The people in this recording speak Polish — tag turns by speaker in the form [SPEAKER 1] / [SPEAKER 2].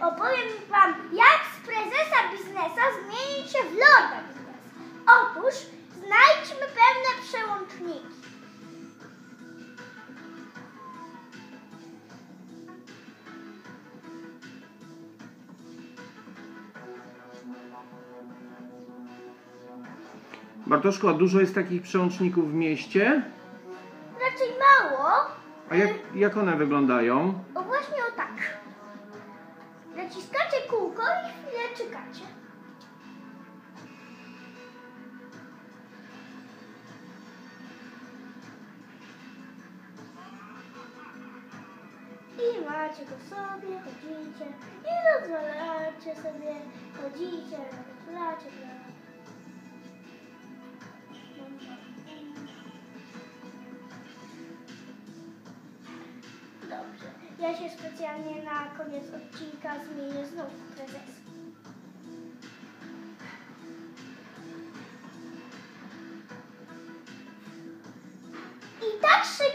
[SPEAKER 1] opowiem Wam, jak z prezesa biznesa zmienić się w lorda biznesa. Otóż znajdźmy pewne przełączniki.
[SPEAKER 2] Bartoszku, a dużo jest takich przełączników w mieście?
[SPEAKER 1] Raczej mało.
[SPEAKER 2] A jak, jak one wyglądają?
[SPEAKER 1] O właśnie o tak. Naciskacie kółko i chwilę czekacie. I macie go sobie, chodzicie i rozwalacie sobie, chodzicie, rozwalacie. Ja się specjalnie na koniec odcinka zmienię znowu prezes. I tak się